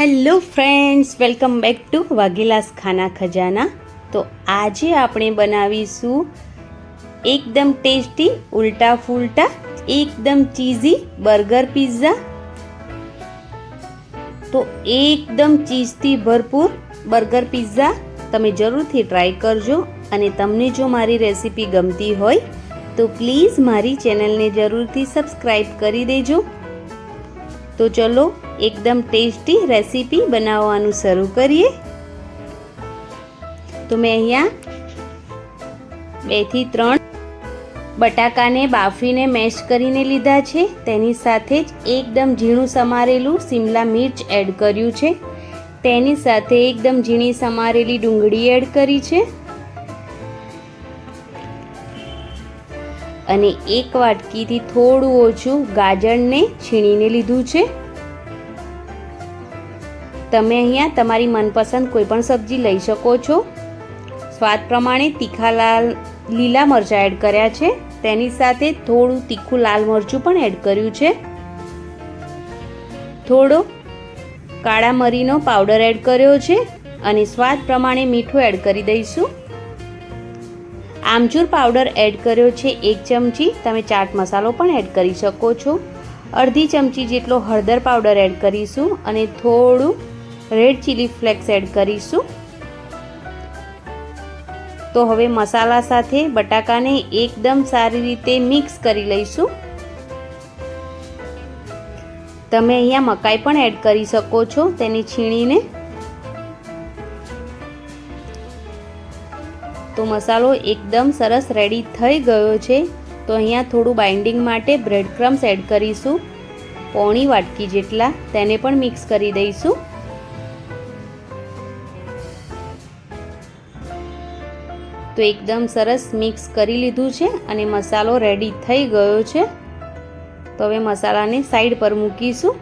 Hello friends, welcome back to Vaghela's Khana Khazana. તો આજે આપણે બનાવીશું એકદમ ટેસ્ટી ઉલટા ફૂલટા એકદમ ચીઝી બર્ગર પિઝા. તો એકદમ ચીઝથી ભરપૂર બર્ગર પિઝા તમે જરૂરથી ટ્રાય કરજો અને તમને જો મારી રેસીપી ગમતી હોય, તો પ્લીઝ મારી ચેનલને જરૂરથી સબસ્ક્રાઈબ કરી દેજો. તો ચલો એકદમ ટેસ્ટી રેસીપી બનાવવાનું શરૂ કરીએ. તો મેં અહીંયા બેથી ત્રણ બટાકાને બાફીને મેશ કરીને લીધા છે. તેની સાથે જ એકદમ ઝીણું સમારેલું સિમલા મિર્ચ એડ કર્યું છે. તેની સાથે એકદમ ઝીણી સમારેલી ડુંગળી એડ કરી છે. અને એક વાટકીથી થોડું ઓછું ગાજરને છીણીને લીધું છે. તમે અહીંયા તમારી મનપસંદ કોઈપણ સબ્જી લઈ શકો છો. સ્વાદ પ્રમાણે તીખા લાલ, લીલા મરચાં એડ કર્યા છે. તેની સાથે થોડું તીખું લાલ મરચું પણ એડ કર્યું છે. થોડો કાળા મરીનો પાવડર એડ કર્યો છે અને સ્વાદ પ્રમાણે મીઠું એડ કરી દઈશું. આમચૂર પાવડર એડ કર્યો છે એક ચમચી. તમે ચાટ મસાલો પણ એડ કરી શકો છો. અડધી ચમચી જેટલો હળદર પાવડર એડ કરીશું અને થોડું રેડ ચીલી ફ્લેક્સ એડ કરીશું. તો હવે મસાલા સાથે બટાકાને એકદમ સારી રીતે મિક્સ કરી લઈશું. તમે અહીંયા મકાઈ પણ એડ કરી શકો છો. તેને છીણીને તો મસાલો એકદમ સરસ રેડી થઈ ગયો છે. તો અહીંયા થોડું બાઇન્ડિંગ માટે બ્રેડ ક્રમ્સ એડ કરીશું. પોણી વાટકી જેટલા, તેને પણ મિક્સ કરી દઈશું. તો એકદમ સરસ મિક્સ કરી લીધું છે અને મસાલો રેડી થઈ ગયો છે. તો હવે મસાલાને સાઈડ પર મૂકીશું.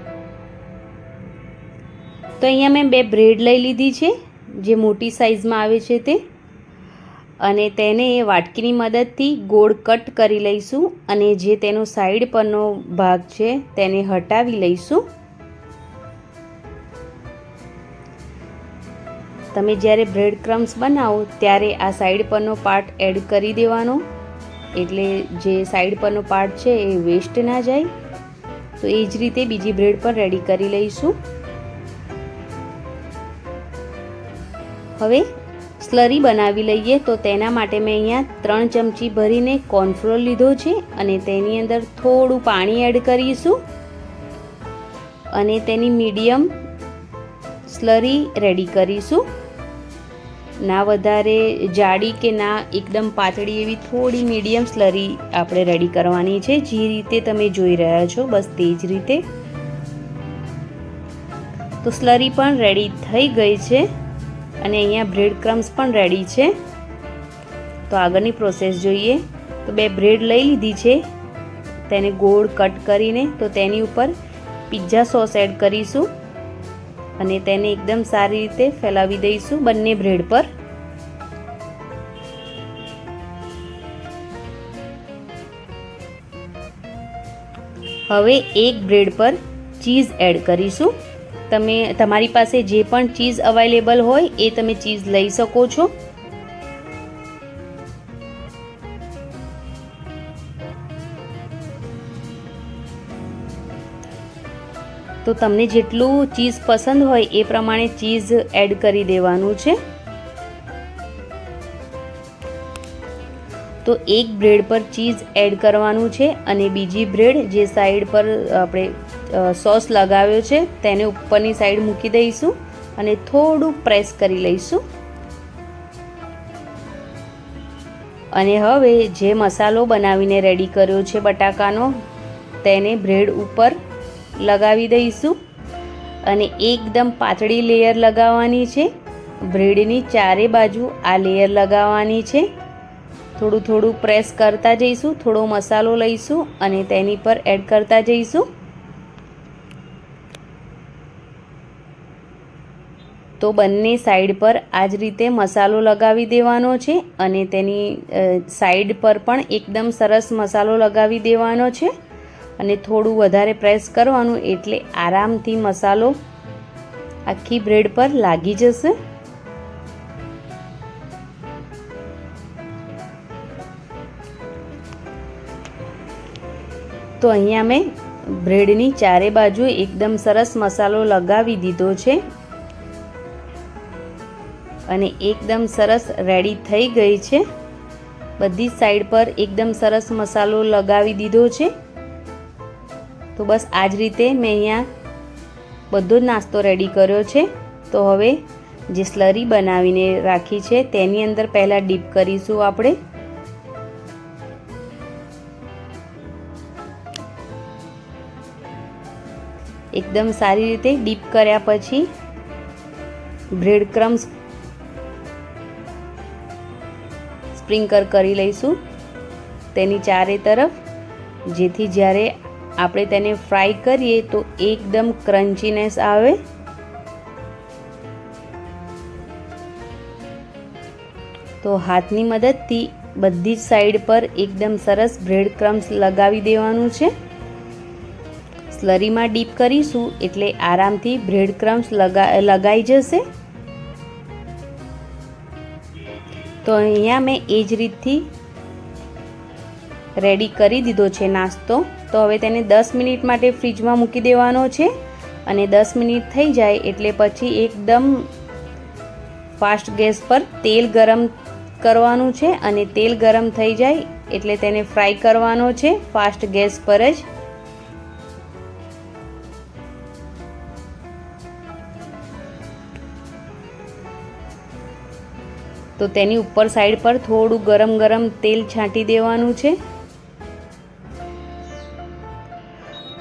તો અહીંયા મેં બે બ્રેડ લઈ લીધી છે. જે મોટી સાઇઝમાં આવે છે તે. અને તેને એ વાટકીની મદદથી ગોળ કટ કરી લઈશું અને જે તેનો સાઈડ પરનો ભાગ છે તેને હટાવી લઈશું. તમે જ્યારે બ્રેડ ક્રમ્સ બનાવો ત્યારે આ સાઈડ પરનો પાર્ટ એડ કરી દેવાનો. એટલે જે સાઈડ પરનો પાર્ટ છે એ વેસ્ટ ના જાય. તો એ જ રીતે બીજી બ્રેડ પર રેડી કરી લઈશું. હવે સ્લરી બનાવી લઈએ તો તેના માટે મેં અહીંયા ત્રણ ચમચી ભરીને કોર્નફ્લોર લીધો છે અને તેની અંદર થોડું પાણી એડ કરીશું. અને તેની મીડિયમ સ્લરી રેડી કરીશું. ના વધારે જાડી કે ના એકદમ પાતળી એવી થોડી મીડિયમ સ્લરી આપણે રેડી કરવાની છે. જે રીતે તમે જોઈ રહ્યા છો, બસ તે જ રીતે. તો સ્લરી પણ રેડી થઈ ગઈ છે. અને અહીંયા બ્રેડ ક્રમ્સ પણ રેડી છે. તો આગળની પ્રોસેસ જોઈએ. તો બે બ્રેડ લઈ લીધી છે. તેને ગોળ કટ કરીને તો તેની ઉપર પિઝા સોસ એડ કરીશું. અને તેને એકદમ સારી રીતે ફેલાવી દઈશું બંને બ્રેડ પર. હવે એક બ્રેડ પર ચીઝ એડ કરીશું. તમે તમારી પાસે જે પણ ચીઝ અવેલેબલ હોય એ તમે ચીઝ લઈ શકો છો. તો તમને જેટલું ચીઝ પસંદ હોય એ પ્રમાણે ચીઝ એડ કરી દેવાનું છે. તો એક બ્રેડ પર ચીઝ એડ કરવાનું છે અને બીજી બ્રેડ જે સાઈડ પર આપણે સોસ લગાવ્યો છે, તેને ઉપરની સાઈડ મૂકી દઈશું અને થોડું પ્રેસ કરી લઈશું. અને હવે જે મસાલો બનાવીને રેડી કર્યો છે બટાકાનો, તેને બ્રેડ ઉપર લગાવી દઈશું. અને એકદમ પાતળી લેયર લગાવવાની છે. બ્રેડની ચારે બાજુ આ લેયર લગાવવાની છે. થોડું થોડું પ્રેસ કરતા જઈશું, થોડો મસાલો લઈશું અને તેની પર એડ કરતા જઈશું. તો બંને સાઈડ પર આ જ રીતે મસાલો લગાવી દેવાનો છે અને તેની સાઈડ પર પણ એકદમ સરસ મસાલો લગાવી દેવાનો છે અને થોડું વધારે પ્રેસ કરવાનું એટલે આરામથી મસાલો આખી બ્રેડ પર લાગી જશે. તો અહીંયા મેં બ્રેડની ચારે બાજુ એકદમ સરસ મસાલો લગાવી દીધો છે. અને એકદમ સરસ રેડી થઈ ગઈ છે. બધી સાઈડ પર એકદમ સરસ મસાલો લગાવી દીધો છે. તો બસ આ જ રીતે મેં અહીંયા બધો જ નાસ્તો રેડી કર્યો છે. તો હવે જે સ્લરી બનાવીને રાખી છે, તેની અંદર પહેલાં ડીપ કરીશું આપણે. એકદમ સારી રીતે ડીપ કર્યા પછી બ્રેડ ક્રમ્સ સ્પ્રિંકર કરી લઈશું તેની ચારે તરફ. જેથી જ્યારે આપણે તેને ફ્રાય કરીએ તો એકદમ ક્રન્ચીનેસ આવે. તો હાથની મદદથી બધી જ સાઈડ પર એકદમ સરસ બ્રેડ ક્રમ્સ લગાવી દેવાનું છે. સ્લરીમાં ડીપ કરીશું એટલે આરામથી બ્રેડ ક્રમ્સ લગા, લગાઈ જશે. તો અહીંયા મેં એ જ રીતથી રેડી કરી દીધો છે નાસ્તો. તો હવે તેને દસ મિનિટ માટે ફ્રીજમાં મૂકી દેવાનો છે અને દસ મિનિટ થઈ જાય એટલે પછી એકદમ ફાસ્ટ ગેસ પર તેલ ગરમ કરવાનું છે અને તેલ ગરમ થઈ જાય એટલે તેને ફ્રાય કરવાનો છે ફાસ્ટ ગેસ પર જ. તો તેની ઉપર સાઈડ પર થોડું ગરમ ગરમ તેલ છાંટી દેવાનું છે.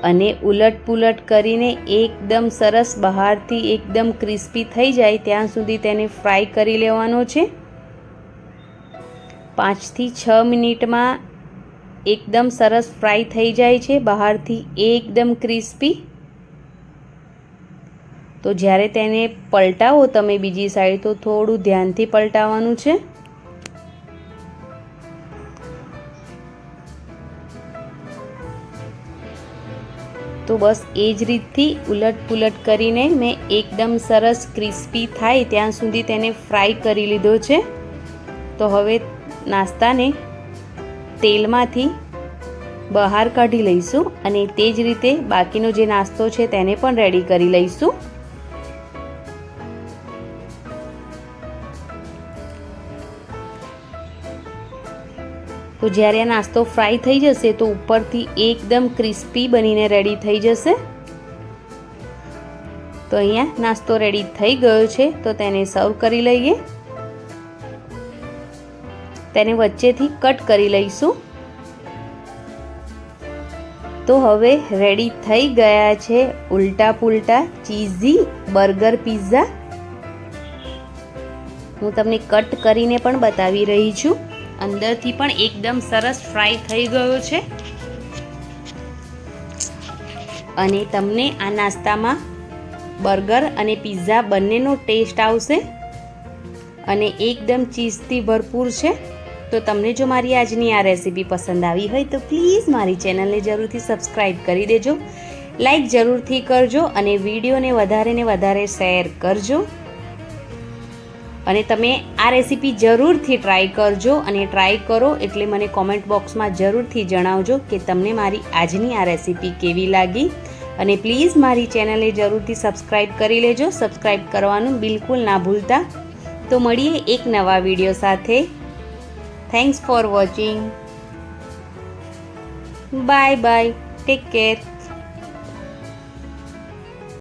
અને ઉલટ પુલટ કરીને એકદમ સરસ બહારથી એકદમ ક્રિસ્પી થઈ જાય ત્યાં સુધી તેને ફ્રાય કરી લેવાનો છે. પાંચથી છ મિનિટમાં એકદમ સરસ ફ્રાય થઈ જાય છે, બહારથી એકદમ ક્રિસ્પી તો જ્યારે તેને પલટાવો તમે બીજી સાઈડ, તો થોડું ધ્યાનથી પલટાવવાનું છે. તો બસ એ જ રીતથી ઉલટ પુલટ કરીને મેં એકદમ સરસ ક્રિસ્પી થાય ત્યાં સુધી તેને ફ્રાય કરી લીધો છે. તો હવે નાસ્તાને તેલમાંથી બહાર કાઢી લઈશું અને તે જ રીતે બાકીનો જે નાસ્તો છે તેને પણ રેડી કરી લઈશું. તો જ્યારે નાસ્તો ફ્રાય થઈ જશે તો ઉપરથી એકદમ ક્રિસ્પી બનીને રેડી થઈ જશે. તો અહીંયા નાસ્તો રેડી થઈ ગયો છે, તો તેને સર્વ કરી લઈએ. તેને વચ્ચેથી કટ કરી લઈશું. તો હવે રેડી થઈ ગયા છે ઉલટા પુલટા ચીઝી બર્ગર પિઝા હું તમને કટ કરીને પણ બતાવી રહી છું. અંદરથી પણ એકદમ સરસ ફ્રાય થઈ ગયો છે. અને તમને આ નાસ્તામાં બર્ગર અને પિઝા બંનેનો ટેસ્ટ આવશે. અને એકદમ ચીઝથી ભરપૂર છે. તો તમને જો મારી આજની આ રેસીપી પસંદ આવી હોય તો પ્લીઝ મારી ચેનલને જરૂરથી સબસ્ક્રાઈબ કરી દેજો. લાઈક જરૂરથી કરજો અને વિડીયોને વધારે ને વધારે શેર કરજો. અને તમે આ રેસીપી જરૂરથી ટ્રાય કરજો અને ટ્રાય કરો એટલે મને કોમેન્ટ બોક્સમાં જરૂરથી જણાવજો કે તમને મારી આજની આ રેસીપી કેવી લાગી. અને પ્લીઝ મારી ચેનલને જરૂરથી સબસ્ક્રાઈબ કરી લેજો. સબસ્ક્રાઈબ કરવાનું બિલકુલ ના ભૂલતા. તો મળીએ એક નવા વીડિયો સાથે. Thanks for watching bye bye take care